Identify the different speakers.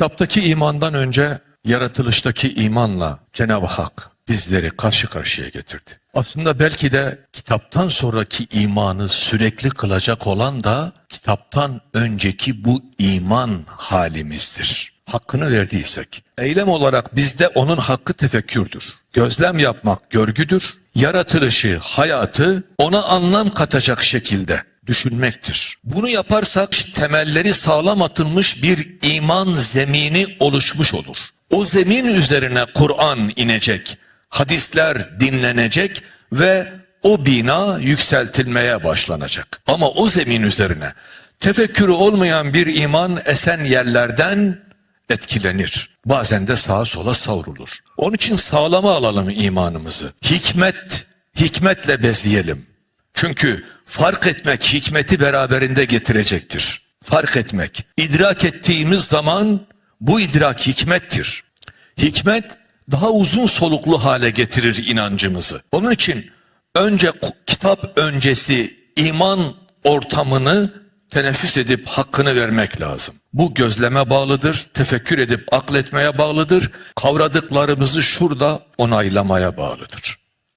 Speaker 1: Kitaptaki imandan önce yaratılıştaki imanla Cenab-ı Hak bizleri karşı karşıya getirdi. Aslında belki de kitaptan sonraki imanı sürekli kılacak olan da kitaptan önceki bu iman halimizdir. Hakkını verdiysek. Eylem olarak bizde onun hakkı tefekkürdür. Gözlem yapmak görgüdür. Yaratılışı, hayatı ona anlam katacak şekilde düşünmektir. Bunu yaparsak temelleri sağlam atılmış bir iman zemini oluşmuş olur. O zemin üzerine Kur'an inecek, hadisler dinlenecek ve o bina yükseltilmeye başlanacak. Ama o zemin üzerine tefekkürü olmayan bir iman esen yerlerden etkilenir. Bazen de sağa sola savrulur. Onun için sağlama alalım imanımızı. Hikmet, hikmetle bezleyelim. Çünkü fark etmek hikmeti beraberinde getirecektir. Fark etmek. İdrak ettiğimiz zaman bu idrak hikmettir. Hikmet daha uzun soluklu hale getirir inancımızı. Onun için önce kitap öncesi iman ortamını teneffüs edip hakkını vermek lazım. Bu gözleme bağlıdır, tefekkür edip akletmeye bağlıdır, kavradıklarımızı şurada onaylamaya bağlıdır.